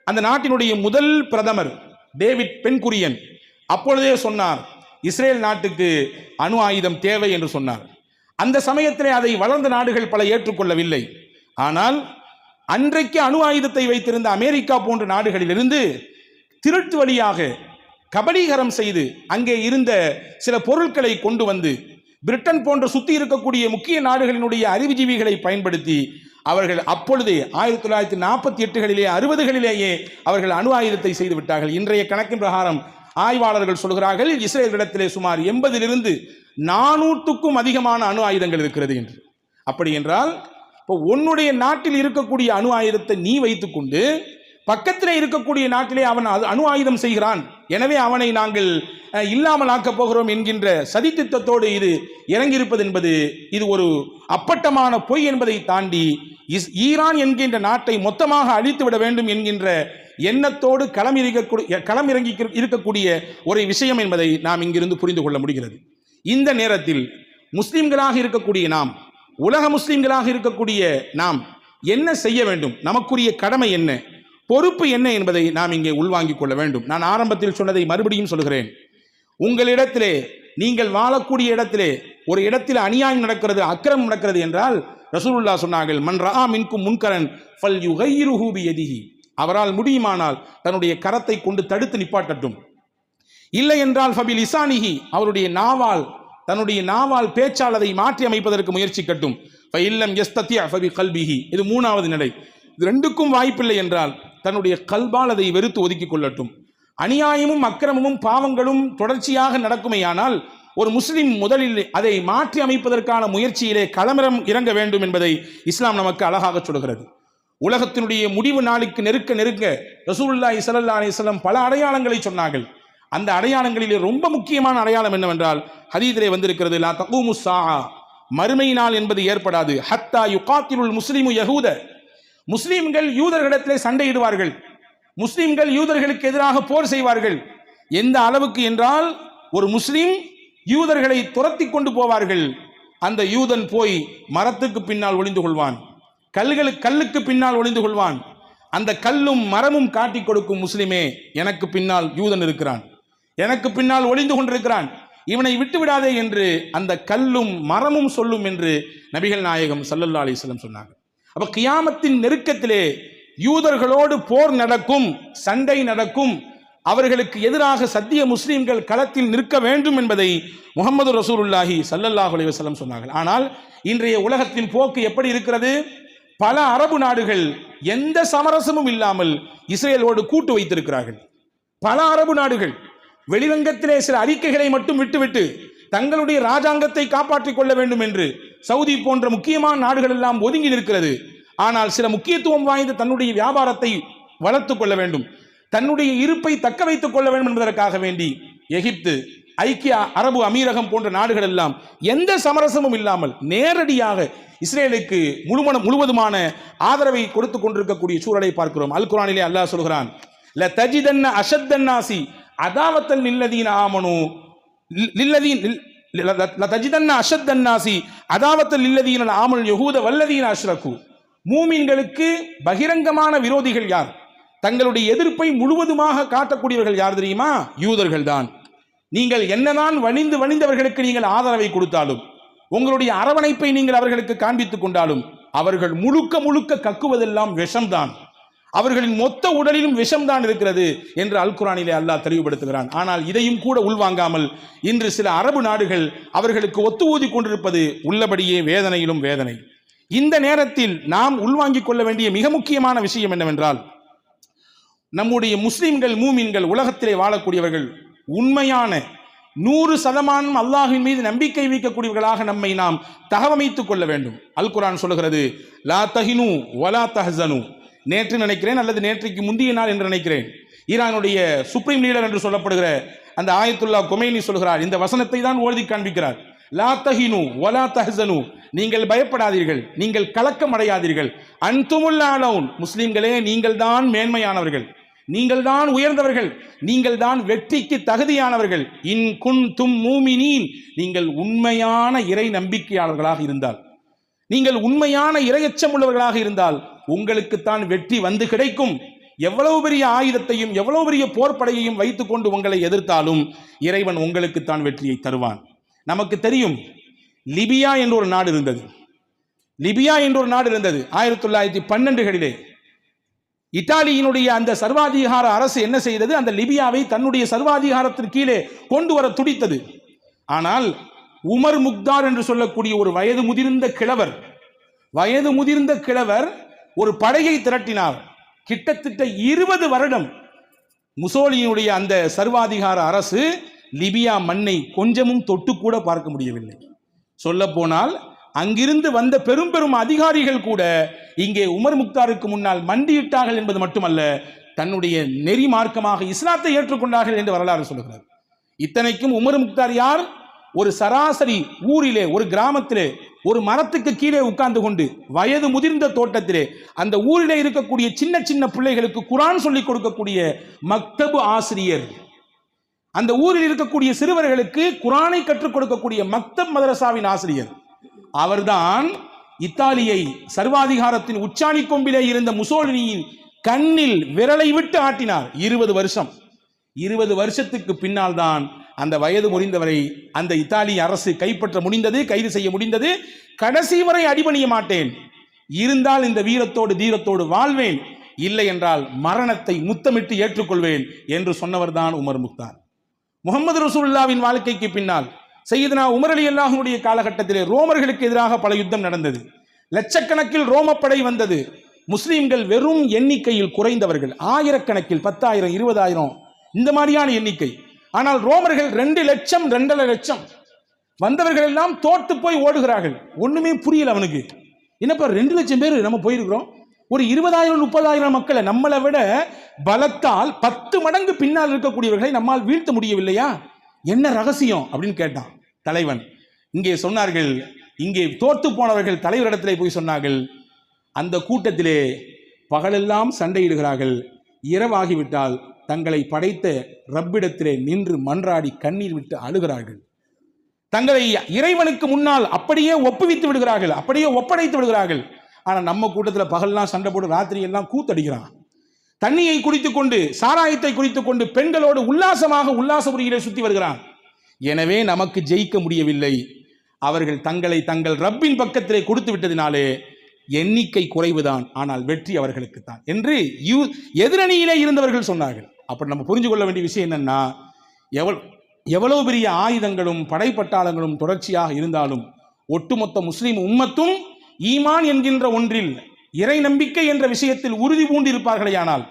Speaker 1: அந்த நாட்டினுடைய முதல் பிரதமர் டேவிட் பென்குரியன் அப்பொழுதே சொன்னார் இஸ்ரேல் நாட்டுக்கு அணு ஆயுதம் தேவை என்று சொன்னார். அந்த சமயத்திலே அதை வளர்ந்த நாடுகள் பல ஏற்றுக்கொள்ளவில்லை. ஆனால் அன்றைக்கு அணு ஆயுதத்தை வைத்திருந்த அமெரிக்கா போன்ற நாடுகளிலிருந்து திருட்டு வழியாக கபலீகரம் செய்து அங்கே இருந்த சில பொருட்களை கொண்டு வந்து பிரிட்டன் போன்ற சுத்தி இருக்கக்கூடிய முக்கிய நாடுகளினுடைய அறிவுஜீவிகளை பயன்படுத்தி அவர்கள் அப்பொழுதே ஆயிரத்தி தொள்ளாயிரத்தி நாற்பத்தி எட்டுகளிலே அறுபதுகளிலேயே அவர்கள் அணு ஆயுதத்தை செய்து விட்டார்கள். இன்றைய கணக்கின் பிரகாரம் ஆய்வாளர்கள் சொல்கிறார்கள் இஸ்ரேலிடத்திலே சுமார் எண்பதிலிருந்து நானூற்றுக்கும் அதிகமான அணு ஆயுதங்கள் இருக்கிறது என்று. அப்படி என்றால் இப்போ உன்னுடைய நாட்டில் இருக்கக்கூடிய அணு ஆயுதத்தை நீ வைத்துக்கொண்டு பக்கத்திலே இருக்கக்கூடிய நாட்டிலே அவன் அது அணு ஆயுதம் செய்கிறான். எனவே அவனை நாங்கள் இல்லாமல் ஆக்கப் போகிறோம் என்கின்ற சதித்திட்டத்தோடு இது இறங்கியிருப்பது என்பது இது ஒரு அப்பட்டமான பொய் என்பதை தாண்டி இஸ் ஈரான் என்கின்ற நாட்டை மொத்தமாக அழித்து விட வேண்டும் என்கின்ற எண்ணத்தோடு களமிறங்கக்கூடிய களமிறங்கி இருக்கக்கூடிய ஒரு விஷயம் என்பதை நாம் இங்கிருந்து புரிந்து கொள்ள முடிகிறது. இந்த நேரத்தில் முஸ்லிம்களாக இருக்கக்கூடிய நாம் உலக முஸ்லிம்களாக இருக்கக்கூடிய நாம் என்ன செய்ய வேண்டும்? நமக்குரிய கடமை என்ன? பொறுப்பு என்ன என்பதை நாம் இங்கே உள்வாங்கிக் கொள்ள வேண்டும். நான் ஆரம்பத்தில் சொன்னதை மறுபடியும் சொல்கிறேன். உங்களிடத்திலே நீங்கள் வாழக்கூடிய இடத்திலே ஒரு இடத்தில் அநியாயம் நடக்கிறது அக்கிரமம் நடக்கிறது என்றால் ரசூலுல்லா சொன்னார்கள் மன் ரா மின்கும் முன்கரன் ஃபல் யுகைருஹூபி எதிகி அவரால் முடியுமானால் தன்னுடைய கரத்தை கொண்டு தடுத்து நிப்பாட்டட்டும். இல்லை என்றால் ஃபபில் இசானிஹி அவருடைய நாவால் தன்னுடைய நாவால் பேச்சால் அதை மாற்றி அமைப்பதற்கு முயற்சிக்கட்டும். இல்லம் எஸ்தத்தி ஃபபி கல்பிஹி. இது மூணாவது நிலை. இது ரெண்டுக்கும் வாய்ப்பில்லை என்றால் தன்னுடைய கல்பால் அதை வெறுத்து ஒதுக்கிக் கொள்ளட்டும். அநியாயமும் அக்கிரமமும் பாவங்களும் தொடர்ச்சியாக நடக்குமேயானால் ஒரு முஸ்லிம் முதலில் அதை மாற்றி அமைப்பதற்கான முயற்சியிலே களமிறம் இறங்க வேண்டும் என்பதை இஸ்லாம் நமக்கு அழகாக சொல்கிறது உலகத்தினுடைய முடிவு நாளுக்கு நெருக்க நெருக்க ரசூல்லா இசலல்லா அலிஸ்லம் பல அடையாளங்களை சொன்னார்கள். அந்த அடையாளங்களிலே ரொம்ப முக்கியமான அடையாளம் என்னவென்றால் ஹதீதிலே வந்திருக்கிறது லா தகூமு சாஹா மறுமை நாள் என்பது ஏற்படாது. ஹத்தா யுகாத்திலுல் முஸ்லிமு யகூத முஸ்லிம்கள் யூதர்களிடத்திலே சண்டையிடுவார்கள். முஸ்லிம்கள் யூதர்களுக்கு எதிராக போர் செய்வார்கள். எந்த அளவுக்கு என்றால் ஒரு முஸ்லிம் யூதர்களை துரத்தி கொண்டு போவார்கள். அந்த யூதன் போய் மரத்துக்கு பின்னால் ஒளிந்து கொள்வான். கல்களுக்கு கல்லுக்கு பின்னால் ஒளிந்து கொள்வான். அந்த கல்லும் மரமும் காட்டிக் கொடுக்கும் முஸ்லிமே எனக்கு பின்னால் யூதன் இருக்கிறான். எனக்கு பின்னால் ஒளிந்து கொண்டிருக்கிறான். இவனை விட்டு விடாதே என்று அந்த கல்லும் மரமும் சொல்லும் என்று நபிகள் நாயகம் சல்லல்லா அலிஸ்லம் சொன்னாங்க அப்ப கியாமத்தின் நெருக்கத்திலே யூதர்களோடு போர் நடக்கும் சண்டை நடக்கும் அவர்களுக்கு எதிராக சத்திய முஸ்லீம்கள் களத்தில் நிற்க வேண்டும் என்பதை முகமது ரசூலுல்லாஹி சல்லல்லாஹ் அலைவசலம் சொன்னார்கள். ஆனால் இன்றைய உலகத்தின் போக்கு எப்படி இருக்கிறது? பல அரபு நாடுகள் எந்த சமரசமும் இல்லாமல் இஸ்ரேலோடு கூட்டு வைத்திருக்கிறார்கள். பல அரபு நாடுகள் வெளிரங்கத்திலே சில அறிக்கைகளை மட்டும் விட்டுவிட்டு தங்களுடைய ராஜாங்கத்தை காப்பாற்றிக் கொள்ள வேண்டும் என்று சவுதி போன்ற முக்கியமான நாடுகள் எல்லாம் ஒதுங்கி நிற்கிறது. ஆனால் சில முக்கியத்துவம் வாய்ந்த தன்னுடைய வியாபாரத்தை வளர்த்து கொள்ள வேண்டும். தன்னுடைய இருப்பை தக்க வைத்துக் கொள்ள வேண்டும் என்பதற்காக வேண்டி எகிப்து ஐக்கிய அரபு அமீரகம் போன்ற நாடுகள் எல்லாம் எந்த சமரசமும் இல்லாமல் நேரடியாக இஸ்ரேலுக்கு முழுமன முழுவதுமான ஆதரவை கொடுத்து கொண்டிருக்கக்கூடிய சூழலை பார்க்கிறோம். அல் குரானிலே அல்லாஹ் சொல்கிறான் ல தஜிதன்ன அஷத்தன்னாசி அதாவத்தல் நில்லதீன ஆமனு நில்லதீன் ல தஜிதன்ன அஷத்தன்னாசி அதாவத்தல் நில்லதீன ஆமல் யகூத வல்லதீன அஷ்ரகு மூமின்களுக்கு பகிரங்கமான விரோதிகள் யார்? தங்களுடைய எதிர்ப்பை முழுவதுமாக காட்டக்கூடியவர்கள் யார் தெரியுமா? யூதர்கள் தான் நீங்கள் என்னதான் வணிந்து வணிந்தவர்களுக்கு நீங்கள் ஆதரவை கொடுத்தாலும் உங்களுடைய அரவணைப்பை நீங்கள் அவர்களுக்கு காண்பித்துக் கொண்டாலும் அவர்கள் முழுக்க முழுக்க கக்குவதெல்லாம் விஷம்தான். அவர்களின் மொத்த உடலிலும் விஷம்தான் இருக்கிறது என்று அல் குரானிலே அல்லாஹ் தெளிவுபடுத்துகிறான். ஆனால் இதையும் கூட உள்வாங்காமல் இன்று சில அரபு நாடுகள் அவர்களுக்கு ஒத்து ஊதி கொண்டிருப்பது உள்ளபடியே வேதனையிலும் வேதனை. இந்த நேரத்தில் நாம் உள்வாங்கிக் கொள்ள வேண்டிய மிக முக்கியமான விஷயம் என்னவென்றால் நம்முடைய முஸ்லிம்கள் மூமின்கள் உலகத்திலே வாழக்கூடியவர்கள் உண்மையான நூறு சதமானம் அல்லாஹின் மீது நம்பிக்கை வைக்கக்கூடியவர்களாக நம்மை நாம் தகவமைத்துக் கொள்ள வேண்டும். அல் குரான் சொல்கிறது லா தஹினு வலா தஹசனு. நேற்று நினைக்கிறேன் அல்லது நேற்றைக்கு முந்தைய நாள் என்று நினைக்கிறேன். ஈரானுடைய சுப்ரீம் லீடர் என்று சொல்லப்படுகிற அந்த ஆயத்துல்லா கொமைனி சொல்கிறார் இந்த வசனத்தை தான் ஓதி காண்பிக்கிறார். லா தஹினு ஒலா தஹசனு. நீங்கள் பயப்படாதீர்கள். நீங்கள் கலக்கம் அடையாதீர்கள். அன்துமுல்லாலவுன் முஸ்லிம்களே நீங்கள் தான் மேன்மையானவர்கள். நீங்கள் தான் உயர்ந்தவர்கள். நீங்கள் தான் வெற்றிக்கு தகுதியானவர்கள். இன் குன் தும் மூமினீன். நீங்கள் உண்மையான இறை நம்பிக்கையாளர்களாக இருந்தால். நீங்கள் உண்மையான இரையச்சம் உள்ளவர்களாக இருந்தால் உங்களுக்குத்தான் வெற்றி வந்து கிடைக்கும். எவ்வளவு பெரிய ஆயுதத்தையும் எவ்வளவு பெரிய போர்ப்படையையும் வைத்துக்கொண்டு உங்களை எதிர்த்தாலும் இறைவன் உங்களுக்குத்தான் வெற்றியை தருவான். நமக்கு தெரியும் லிபியா என்ற ஒரு நாடு இருந்தது. லிபியா என்ற ஒரு நாடு இருந்தது ஆயிரத்தி தொள்ளாயிரத்தி பன்னெண்டுகளிலே. இத்தாலியினுடைய அந்த சர்வாதிகார அரசு என்ன செய்தது? அந்த லிபியாவை தன்னுடைய சர்வாதிகாரத்தின் கீழே கொண்டு வர துடித்தது. ஆனால் உமர் முக்தார் என்று சொல்லக்கூடிய ஒரு வயது முதிர்ந்த கிழவர் வயது முதிர்ந்த கிழவர் ஒரு படையை திரட்டினார். கிட்டத்தட்ட இருபது வருடம் முசோலியினுடைய அந்த சர்வாதிகார அரசு லிபியா மண்ணை கொஞ்சமும் தொட்டு கூட பார்க்க முடியவில்லை. சொல்ல போனால் அங்கிருந்து வந்த பெரும் பெரும் அதிகாரிகள் கூட இங்கே உமர் முக்தாருக்கு முன்னால் மண்டியிட்டார்கள் என்பது மட்டுமல்ல தன்னுடைய நெறி மார்க்கமாக இஸ்லாத்தை ஏற்றுக்கொண்டார்கள் என்று வரலாறு சொல்கிறார் இத்தனைக்கும் உமர் முக்தார் யார்? ஒரு சராசரி ஊரிலே ஒரு கிராமத்திலே ஒரு மரத்துக்கு கீழே உட்கார்ந்து கொண்டு வயது முதிர்ந்த தோட்டத்திலே அந்த ஊரிலே இருக்கக்கூடிய சின்ன சின்ன பிள்ளைகளுக்கு குரான் சொல்லிக் கொடுக்கக்கூடிய மக்தபு ஆசிரியர் அந்த ஊரில் இருக்கக்கூடிய சிறுவர்களுக்கு குரானை கற்றுக் கொடுக்கக்கூடிய மக்தப் மதரசாவின் ஆசிரியர். அவர்தான் இத்தாலியை சர்வாதிகாரத்தின் உச்சாணி கொம்பிலே இருந்த முசோலினியின் கண்ணில் விரலை விட்டு ஆட்டினார். இருபது வருஷம். இருபது வருஷத்துக்கு பின்னால் தான் அந்த வயது முடிந்தவரை அந்த இத்தாலிய அரசு கைப்பற்ற முடிந்தது கைது செய்ய முடிந்தது. கடைசி வரை அடிபணிய மாட்டேன். இருந்தால் இந்த வீரத்தோடு தீரத்தோடு வாழ்வேன். இல்லை என்றால் மரணத்தை முத்தமிட்டு ஏற்றுக்கொள்வேன் என்று சொன்னவர்தான் உமர் முக்தார். முகமது ரசூல்லாவின் வாழ்க்கைக்கு பின்னால் சையதுனா உமர் அலி அல்லாஹனுடைய காலகட்டத்திலே ரோமர்களுக்கு எதிராக பல யுத்தம் நடந்தது. லட்சக்கணக்கில் ரோமப்படை வந்தது. முஸ்லீம்கள் வெறும் எண்ணிக்கையில் குறைந்தவர்கள். ஆயிரக்கணக்கில் பத்தாயிரம் இருபதாயிரம் இந்த மாதிரியான எண்ணிக்கை. ஆனால் ரோமர்கள் ரெண்டு லட்சம் ரெண்டரை லட்சம். வந்தவர்கள் எல்லாம் தோத்து போய் ஓடுகிறார்கள். ஒண்ணுமே புரியல அவனுக்கு. என்னப்பா ரெண்டு லட்சம் பேர் நம்ம போயிருக்கிறோம்? ஒரு இருபதாயிரம் முப்பதாயிரம் மக்களை நம்மளை விட பலத்தால் பத்து மடங்கு பின்னால் இருக்கக்கூடியவர்களை நம்மால் வீழ்த்த முடியவில்லையா? என்ன ரகசியம்? அப்படின்னு கேட்டான் தலைவன். இங்கே சொன்னார்கள் இங்கே தோற்று போனவர்கள் தலைவரிடத்திலே போய் சொன்னார்கள் அந்த கூட்டத்திலே பகலெல்லாம் சண்டையிடுகிறார்கள் இரவாகிவிட்டால் தங்களை படைத்த ரப்பிடத்திலே நின்று மன்றாடி கண்ணீர் விட்டு அழுகிறார்கள். தங்களை இறைவனுக்கு முன்னால் அப்படியே ஒப்புவித்து விடுகிறார்கள் அப்படியே ஒப்படைத்து விடுகிறார்கள். ஆனால் நம்ம கூட்டத்தில் பகல்லாம் சண்டை போட்டு ராத்திரி எல்லாம் கூத்தடிக்கிறான். தண்ணியை குடித்து கொண்டு சாராயத்தை குடித்து கொண்டு பெண்களோடு உல்லாசமாக உல்லாசபுரியிலே சுற்றி வருகிறான். எனவே நமக்கு ஜெயிக்க முடியவில்லை. அவர்கள் தங்களை தங்கள் ரப்பின் பக்கத்திலே கொடுத்து விட்டதினாலே எண்ணிக்கை குறைவுதான். ஆனால் வெற்றி அவர்களுக்கு தான். என்று யூ எதிரணியிலே இருந்தவர்கள் சொன்னார்கள். அப்படி நம்ம புரிஞ்சு கொள்ள வேண்டிய விஷயம் என்னன்னா எவ்வளவு எவ்வளவு பெரிய ஆயுதங்களும் படைப்பட்டாளங்களும் தொடர்ச்சியாக இருந்தாலும் ஒட்டுமொத்த முஸ்லீம் உம்மத்தும் ஈமான் என்கின்ற ஒன்றில் இறை நம்பிக்கை என்ற விஷயத்தில் உறுதி பூண்டிருப்பார்களேயானால்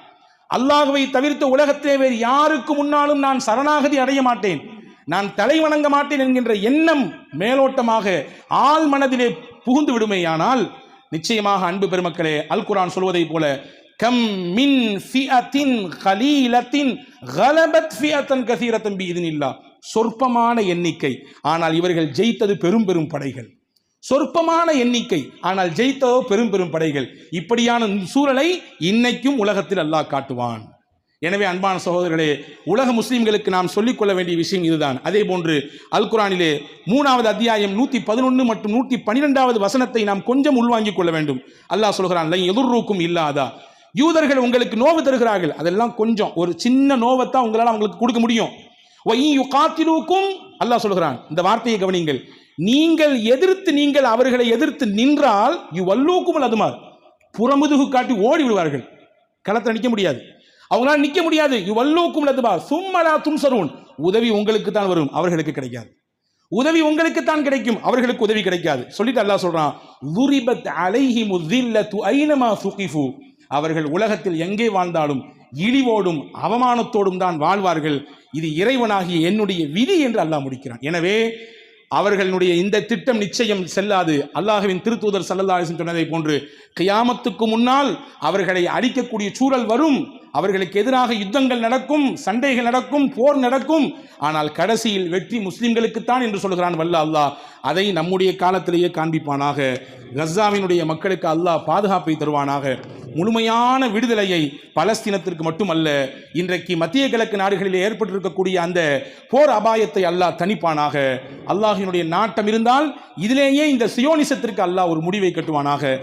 Speaker 1: அல்லாஹுவை தவிர்த்த உலகத்திலே வேறு யாருக்கு முன்னாலும் நான் சரணாகதி அடைய மாட்டேன். நான் தலை வணங்க மாட்டேன் என்கின்ற எண்ணம் மேலோட்டமாக ஆள் மனதிலே புகுந்து விடுமேயானால் நிச்சயமாக அன்பு பெருமக்களே அல் குரான் சொல்வதைப் போல கம் மின் ஃபியத்தின் கலீலத்தின் கலபத் ஃபிஅத்தன் கசீரத்தன் பி இதனில்லா சொற்பமான எண்ணிக்கை. ஆனால் இவர்கள் ஜெயித்தது பெரும் பெரும் படைகள். சொற்பமான எண்ணிக்கை. ஆனால் ஜெயித்தோ பெரும் பெரும் படைகள். இப்படியான சூழலை இன்னைக்கும் உலகத்தில் அல்லாஹ் காட்டுவான். எனவே அன்பான சகோதரர்களே உலக முஸ்லீம்களுக்கு நாம் சொல்லிக்கொள்ள வேண்டிய விஷயம் இதுதான். அதே போன்று அல் குரானிலே மூணாவது அத்தியாயம் நூற்றி பதினொன்று மற்றும் நூற்றி பன்னிரெண்டாவது வசனத்தை நாம் கொஞ்சம் உள்வாங்கிக் கொள்ள வேண்டும். அல்லாஹ் சொல்கிறான் லை எதிர்நோக்கும் இல்லாதா? யூதர்கள் உங்களுக்கு நோவு தருகிறார்கள். அதெல்லாம் கொஞ்சம். ஒரு சின்ன நோவைத்தான் உங்களால் அவங்களுக்கு கொடுக்க முடியும். ஒய்யு காத்திலூக்கும் அல்லாஹ் சொல்கிறான். இந்த வார்த்தையை கவனிங்கள் நீங்கள் எதிர்த்து நீங்கள் அவர்களை எதிர்த்து நின்றால் யூ அதுமார். புறமுதுகு காட்டி ஓடி விடுவார்கள். களத்தில் நிற்க முடியாது. அவங்களால் நிற்க முடியாது. யூ வல்லூக்கும் சும்மலா துன்சருன். உதவி உங்களுக்கு தான் வரும். அவர்களுக்கு கிடைக்காது. உதவி உங்களுக்கு தான் கிடைக்கும். அவர்களுக்கு உதவி கிடைக்காது. சொல்லிட்டு அல்லாஹ் சொல்றான் லுரிபத் அலைஹி முதில்லத்து ஐனமா சுகிஃபு. அவர்கள் உலகத்தில் எங்கே வாழ்ந்தாலும் இழிவோடும் அவமானத்தோடும் தான் வாழ்வார்கள். இது இறைவனாகிய என்னுடைய விதி என்று அல்லாஹ் முடிக்கிறான். எனவே அவர்களுடைய இந்த திட்டம் நிச்சயம் செல்லாது. அல்லாஹுவின் திருத்தூதர் சல்லல்லாஹு சொன்னதை போன்று கியாமத்துக்கு முன்னால் அவர்களை அழிக்கக்கூடிய சூழல் வரும். அவர்களுக்கு எதிராக யுத்தங்கள் நடக்கும் சண்டைகள் நடக்கும் போர் நடக்கும். ஆனால் கடைசியில் வெற்றி முஸ்லிம்களுக்குத்தான் என்று சொல்கிறான் வல்ல அல்லாஹ். அதை நம்முடைய காலத்திலேயே காண்பிப்பானாக. கஸ்ஸாவினுடைய மக்களுக்கு அல்லாஹ் பாதுகாப்பை தருவானாக. முழுமையான விடுதலையை பலஸ்தீனத்திற்கு மட்டுமல்ல இன்றைக்கு மத்திய கிழக்கு நாடுகளில் ஏற்பட்டிருக்கக்கூடிய அந்த போர் அபாயத்தை அல்லாஹ் தணிப்பானாக. அல்லாஹினுடைய நாட்டம் இருந்தால் இதிலேயே இந்த சியோனிசத்திற்கு அல்லாஹ் ஒரு முடிவை கட்டுவானாக.